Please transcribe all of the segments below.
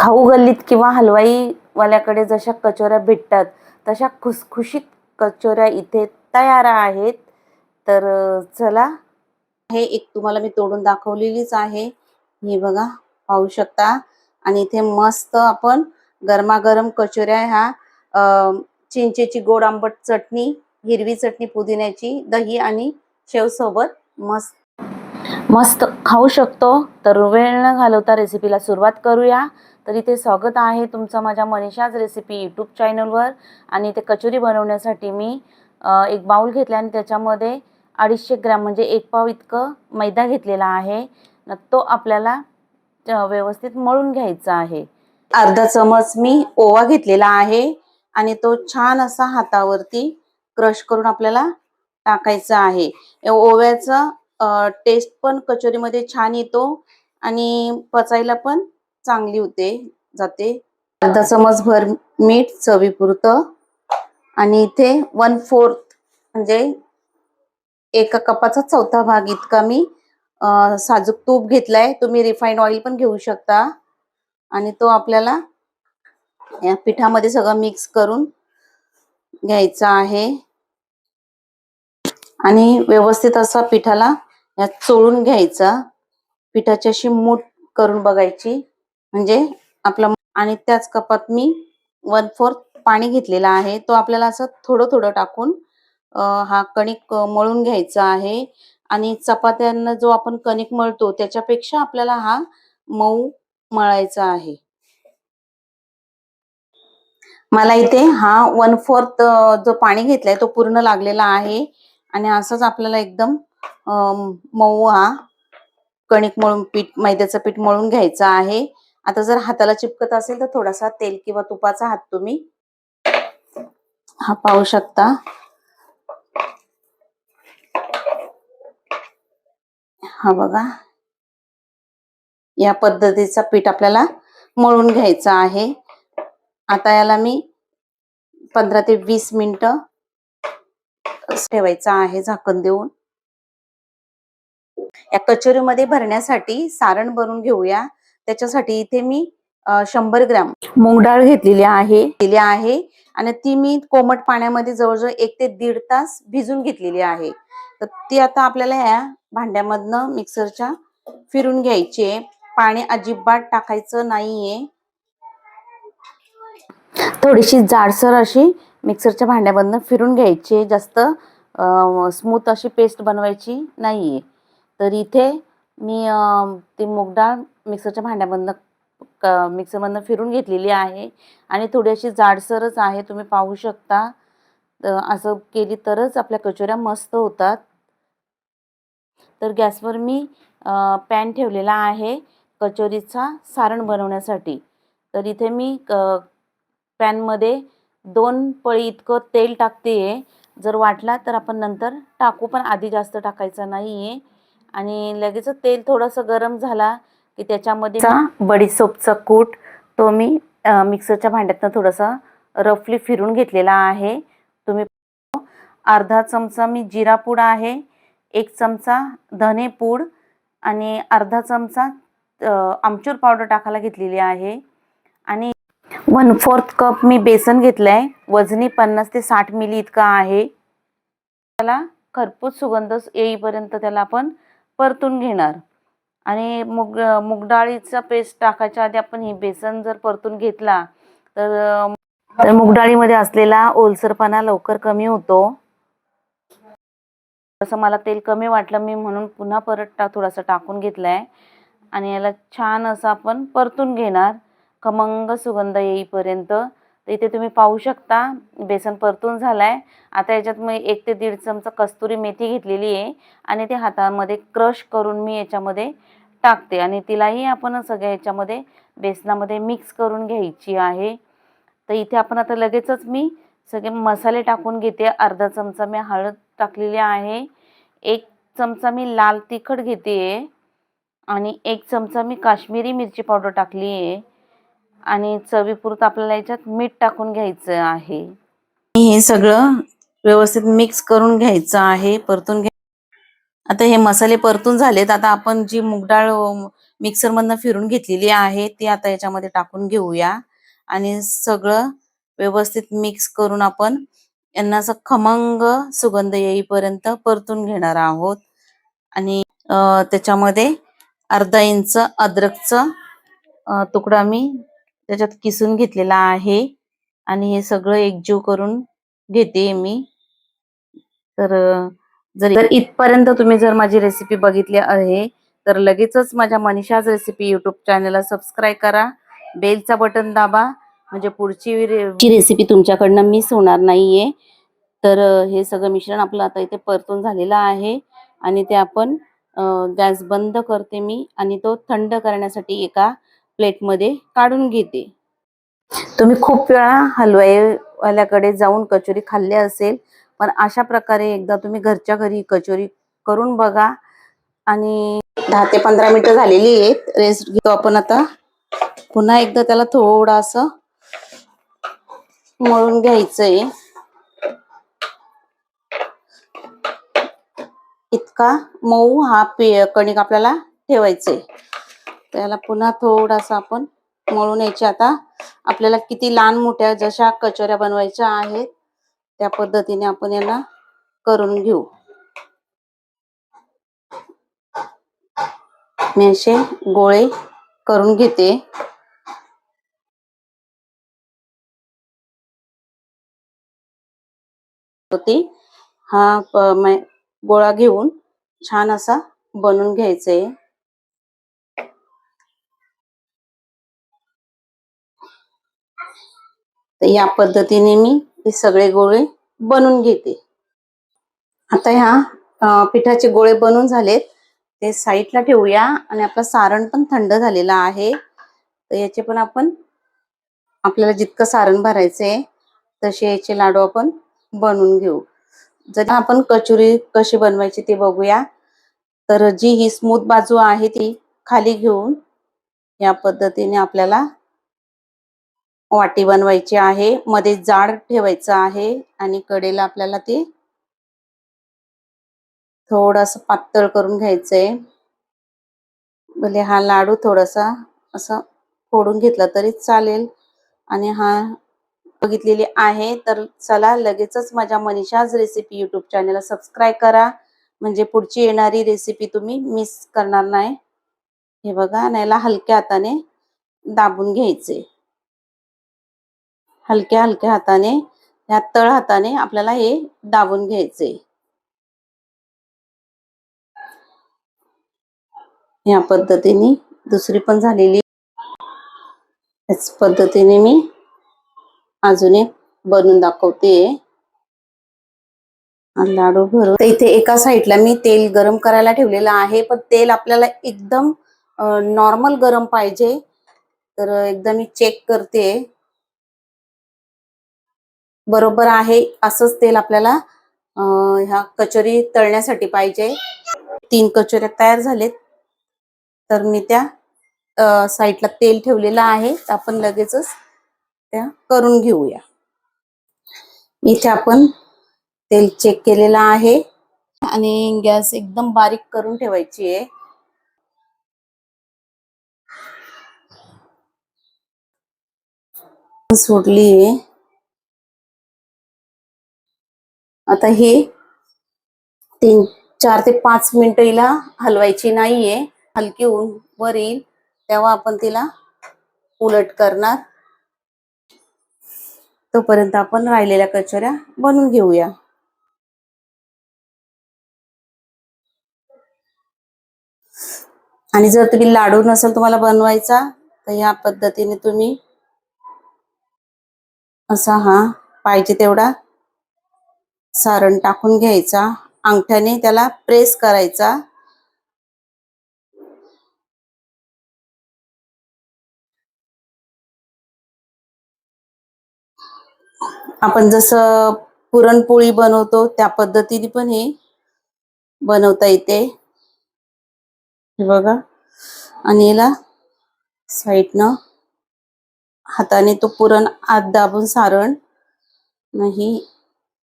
खाऊ गल्लीत किंवा हलवाईवाल्याकडे जशा कचोऱ्या भेटतात तशा खुसखुशीत कचोऱ्या इथे तयार आहेत. तर चला. हे एक तुम्हाला मी तोडून दाखवलेलीच आहे. हे बघा पाहू शकता. आणि इथे मस्त आपण गरमागरम कचोऱ्या ह्या चिंचेची गोड आंबट चटणी हिरवी चटणी पुदिन्याची दही आणि शेवसोबत मस्त. मस्त. खाऊ शकतो. तर वेळ न घालवता रेसिपीला सुरुवात करूया. तर इथे स्वागत आहे तुमचं माझ्या मनीषाज रेसिपी यूट्यूब चॅनलवर आणि ते कचोरी बनवण्यासाठी मी एक बाऊल घेतला आणि त्याच्यामध्ये अडीचशे ग्रॅम म्हणजे एक पाव इतकं मैदा घेतलेला आहे. तो आपल्याला व्यवस्थित मळून घ्यायचा आहे. अर्धा चमच मी ओवा घेतलेला आहे. आणि तो छान असा हातावरती क्रश करून आपल्याला टाकायचा आहे. ओव्याचं ओव्याचा टेस्ट पण कचोरीमध्ये छान येतो. आणि पचायला पण चांगली होते जाते. अर्धा चमच भर मीठ चवीपुरतं. आणि इथे वन फोर्थ म्हणजे एका कपाचा चौथा भाग इतका मी साजूक तूप घेतलाय. तुम्ही रिफाईंड ऑइल पण घेऊ शकता. आणि तो आपल्याला या पिठामध्ये सगळं मिक्स करून घ्यायचा आहे. आणि व्यवस्थित असा पिठाला या चोळून घ्यायचा. पिठाची अशी मूठ करून बघायची. म्हणजे आपला आणि त्याच कपात मी वन फोर्थ पाणी घेतलेला आहे. तो आपल्याला असं थोडं थोडं टाकून हा कणिक मळून घ्यायचा आहे. आणि चपात्यांना जो आपण कणिक मळतो त्याच्यापेक्षा आपल्याला हा मऊ मळायचा आहे. मला इथे हा वन फोर्थ जो पाणी घेतलाय तो पूर्ण लागलेला आहे. आणि असंच आपल्याला एकदम मऊ हा कणिक मळून पीठ मैद्याचं पीठ मळून घ्यायचं आहे. आता जर हाताला चिपकत असेल तर थोडासा तेल किंवा तुपाचा हात तुम्ही हा पाहू शकता. हा बघा. या पद्धतीचा पीठ आपल्याला मळून घ्यायचा आहे. आता याला मी पंधरा ते वीस मिनिट ठेवायचा आहे झाकण देऊन. या कचोरीमध्ये भरण्यासाठी सारण भरून घेऊया. त्याच्यासाठी इथे मी शंभर ग्रॅम मूग डाळ घेतलेली आहे दिली आहे. आणि ती मी कोमट पाण्यामध्ये जवळजवळ एक ते दीड तास भिजून घेतलेली आहे. तर ती आता आपल्याला या भांड्यामधनं मिक्सरच्या फिरून घ्यायची आहे. पाणी अजिबात टाकायचं नाहीये. थोडीशी जाडसर अशी मिक्सरच्या भांड्यामधनं फिरून घ्यायची जास्त स्मूथ अशी पेस्ट बनवायची नाहीये. तर इथे मी ती मूग डाळ मिक्सरच्या भांड्यामधनं क- मिक्सरमधनं फिरून घेतलेली आहे. आणि थोडी अशी जाडसरच आहे तुम्ही पाहू शकता. तर असं केली तरच आपल्या कचोऱ्या मस्त होतात. तर गॅसवर मी पॅन ठेवलेला आहे कचोरीचा सारण बनवण्यासाठी. तर इथे मी क- पॅनमध्ये दोन पळी इतकं तेल टाकते आहे जर वाटला तर आपण नंतर टाकू पण आधी जास्त टाकायचं नाही आहे आणि लगेच तेल थोडंसं गरम झाला की त्याच्यामध्ये बडीसोपचा कूट तो मी मिक्सरच्या भांड्यातनं थोडंसं रफली फिरून घेतलेला आहे. तुम्ही अर्धा चमचा मी जिरा पूड आहे एक चमचा धने पूड आणि अर्धा चमचा आमचूर पावडर टाकायला घेतलेली आहे. आणि वन फोर्थ कप मी बेसन घेतलंय वजनी पन्नास ते साठ मिली इतका आहे. त्याला खरपूस सुगंध येईपर्यंत त्याला आपण परतून घेणार. आणि मुग मुगडाळीचा पेस्ट टाकायच्या आधी आपण ही बेसन जर परतून घेतला तर अ, तर असलेला ओलसरपणा लवकर कमी होतो. तसं मला तेल कमी वाटलं मी म्हणून पुन्हा परत टा थोडासा टाकून घेतलाय. आणि याला छान असं आपण परतून घेणार. खमंग सुगंध येईपर्यंत. तर इथे तुम्ही पाहू शकता बेसन परतून झालाय. आता याच्यात मी एक ते दीड चमचा कस्तुरी मेथी घेतलेली आहे आणि ते हातामध्ये क्रश करून मी याच्यामध्ये टाकते. आणि तिलाही आपण सगळ्या याच्यामध्ये बेसनामध्ये मिक्स करून घ्यायची आहे. तर इथे आपण आता लगेचच मी सगळे मसाले टाकून घेते. अर्धा चमचा मी हळद टाकलेली आहे. एक चमचा मी लाल तिखट घेते. आणि एक चमचा मी काश्मीरी मिरची पावडर टाकली आहे. आणि चवीपुरतं आपल्याला याच्यात मीठ टाकून घ्यायचं आहे. हे सगळं व्यवस्थित मिक्स करून घ्यायचं आहे परतून घ्या. आता हे मसाले परतून झालेत. आता आपण जी मूग डाळ अ, मिक्सरमधनं फिरून घेतलेली आहे ती आता याच्यामध्ये टाकून घेऊया. आणि सगळं व्यवस्थित मिक्स करून आपण यांना असं खमंग सुगंध येईपर्यंत परतून घेणार आहोत. आणि त्याच्यामध्ये अर्धा इंच अद्रकचं तुकडा मी त्याच्यात किसून घेतलेला आहे. आणि हे सगळं एकजीव करून घेते मी. तर जर जर इथपर्यंत तुम्ही जर माझी रेसिपी बघितली आहे तर लगेचच माझ्या मनीषाज रेसिपी युट्यूब चॅनलला सबस्क्राईब करा. बेलचा बटन दाबा. म्हणजे पुढची रे- रेसिपी तुमच्याकडनं मिस होणार नाहीये. तर हे सगळं मिश्रण आपलं आता इथे परतून झालेलं आहे. आणि ते आपण गॅस बंद करते मी. आणि तो थंड करण्यासाठी एका प्लेटमध्ये काढून घेते. तुम्ही खूप वेळा हलवाईवाल्याकडे जाऊन कचोरी खाल्ली असेल पण अशा प्रकारे एकदा तुम्ही घरच्या घरी कचोरी करून बघा. आणि दहा ते पंधरा मिनिटं झालेली आहेत रेस्ट घेतो आपण आता. पुन्हा एकदा त्याला थोडासा मळून घ्यायचंय. इतका मऊ हा पे कणिक आपल्याला ठेवायचंय. त्याला पुन्हा थोडासा आपण मळून यायचे. आता आपल्याला किती लहान मोठ्या जशा कचोऱ्या बनवायच्या आहेत त्या पद्धतीने आपण याला करून घेऊ. मी असे गोळे करून घेते. होती. हा गोळा घेऊन छान असा बनवून घ्यायचंय. तर या पद्धतीने मी हे सगळे गोळे बनवून घेते. आता ह्या पिठाचे गोळे बनवून झालेत. ते साईडला ठेवूया आणि आपलं सारण पण थंड झालेलं आहे. तर याचे पण आपण आपल्याला जितकं सारण भरायचं आहे तसे याचे लाडू आपण बनवून घेऊ. जर आपण कचोरी कशी बनवायची ते बघूया. तर जी ही स्मूथ बाजू आहे ती खाली घेऊन या पद्धतीने आपल्याला वाटी बनवायची आहे. मध्ये जाड ठेवायचं आहे आणि कडेला आपल्याला ते थोडस पातळ करून घ्यायचंय. भले हा लाडू थोडासा असं फोडून घेतला तरी चालेल. आणि हा बघितलेली आहे तर चला लगेचच माझ्या मनीषाज रेसिपी युट्यूब चॅनलला सबस्क्राईब करा. म्हणजे पुढची येणारी रेसिपी तुम्ही मिस करणार नाही. हे बघा आणि याला हलक्या हाताने दाबून घ्यायचे. हलक्या हलक्या हाताने ह्या तळ हाताने आपल्याला हे दाबून घ्यायचे. या पद्धतीने दुसरी पण झालेली. याच पद्धतीने मी अजून एक बनवून दाखवते. आणि लाडू भरून. तर इथे एका साईडला मी तेल गरम करायला ठेवलेलं आहे पण तेल आपल्याला एकदम नॉर्मल गरम पाहिजे. तर एकदा मी चेक करते. बरोबर आहे असंच तेल आपल्याला ह्या कचोरी तळण्यासाठी पाहिजे. तीन कचोऱ्या तयार झालेत. तर मी त्या साईडला तेल ठेवलेलं आहे. आपण लगेचच त्या करून घेऊया. इथे आपण तेल चेक केलेलं आहे. आणि गॅस एकदम बारीक करून ठेवायची आहे. सोडली. आहे आता हे तीन चार ते पाच मिनिटं हिला हलवायची नाहीये. हलकी होऊन वर येईल तेव्हा आपण तिला उलट करणार. तोपर्यंत आपण राहिलेल्या कचोऱ्या बनवून घेऊया. आणि जर तुम्ही लाडू नसेल तुम्हाला बनवायचा तर या पद्धतीने तुम्ही असा हा पाहिजे तेवढा सारण टाकून घ्यायचा. अंगठ्याने त्याला प्रेस करायचा. आपण जसं पुरणपोळी बनवतो त्या पद्धतीने पण हे बनवता येते. हे बघा. आणि याला साईडनं हाताने तो पुरण आत दाबून सारण नाही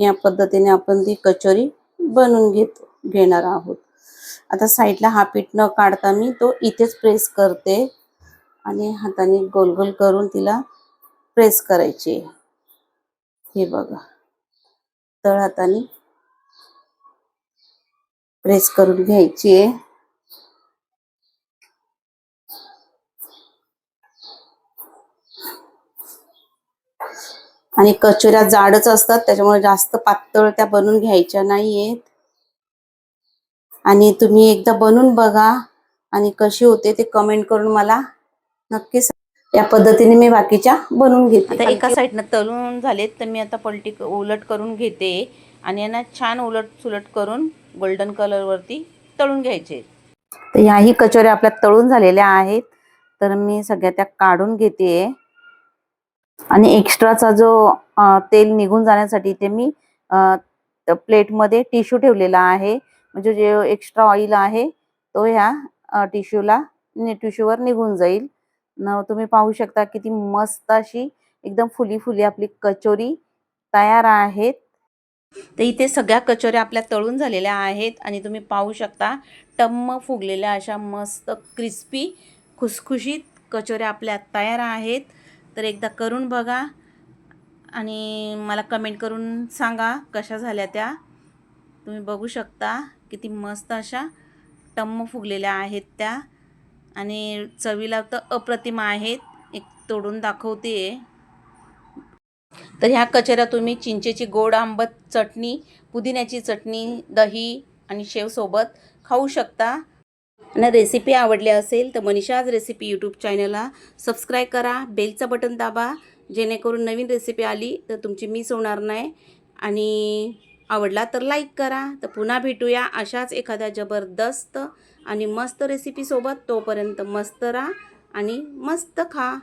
या पद्धतीने आपण ती कचोरी बनवून घेत घेणार आहोत. आता साईडला हा पीठ न काढता मी तो इथेच प्रेस करते आणि हाताने गोल गोल करून तिला प्रेस करायची हे बघा. तळ हाताने प्रेस करून घ्यायची आहे. आणि कचोऱ्या जाडच असतात त्याच्यामुळे जास्त पातळ त्या बनवून घ्यायच्या नाहीयेत. आणि तुम्ही एकदा बनवून बघा आणि कशी होते ते कमेंट करून मला नक्की सांगा. या पद्धतीने मी बाकीच्या बनवून घेते. आता एका साईडनं तळून झालेत तर मी आता पलटी उलट करून घेते आणि यांना छान उलट सुलट करून गोल्डन कलरवरती तळून घ्यायचे. तर ह्याही कचोऱ्या आपल्या तळून झालेल्या आहेत. तर मी सगळ्या त्या काढून घेते. आणि एक्स्ट्राचा जो तेल निघून जाण्यासाठी ते मी प्लेटमध्ये टिश्यू ठेवलेला आहे. म्हणजे जे एक्स्ट्रा ऑइल आहे तो ह्या टिश्यूला टिश्यूवर निघून जाईल. तुम्ही पाहू शकता किती मस्त अशी एकदम फुली फुली आपली कचोरी तयार आहेत. तर इथे सगळ्या कचोऱ्या आपल्या तळून झालेल्या आहेत आणि तुम्ही पाहू शकता टम्म फुगलेल्या अशा मस्त क्रिस्पी खुसखुशीत कचोऱ्या आपल्या तयार आहेत. तर एकदा करून बघा आणि मला कमेंट करून सांगा कशा झाल्या त्या. तुम्ही बघू शकता किती मस्त अशा टम्म फुगलेल्या आहेत त्या. आणि चवीला तर अप्रतिम आहेत. एक तोडून दाखवते तर ह्या कचऱ्या तुम्ही चिंचेची गोड आंबट चटणी पुदिन्याची चटणी दही आणि शेवसोबत खाऊ शकता. आणि रेसिपी आवडली असेल तर मनीषाज रेसिपी यूट्यूब चॅनलला सबस्क्राईब करा. बेलचं बटन दाबा. जेणेकरून नवीन रेसिपी आली तर तुमची मिस होणार नाही. आणि आवडला तर लाईक करा. तर पुन्हा भेटूया अशाच एखाद्या जबरदस्त आणि मस्त रेसिपीसोबत तोपर्यंत मस्त राहा आणि मस्त खा.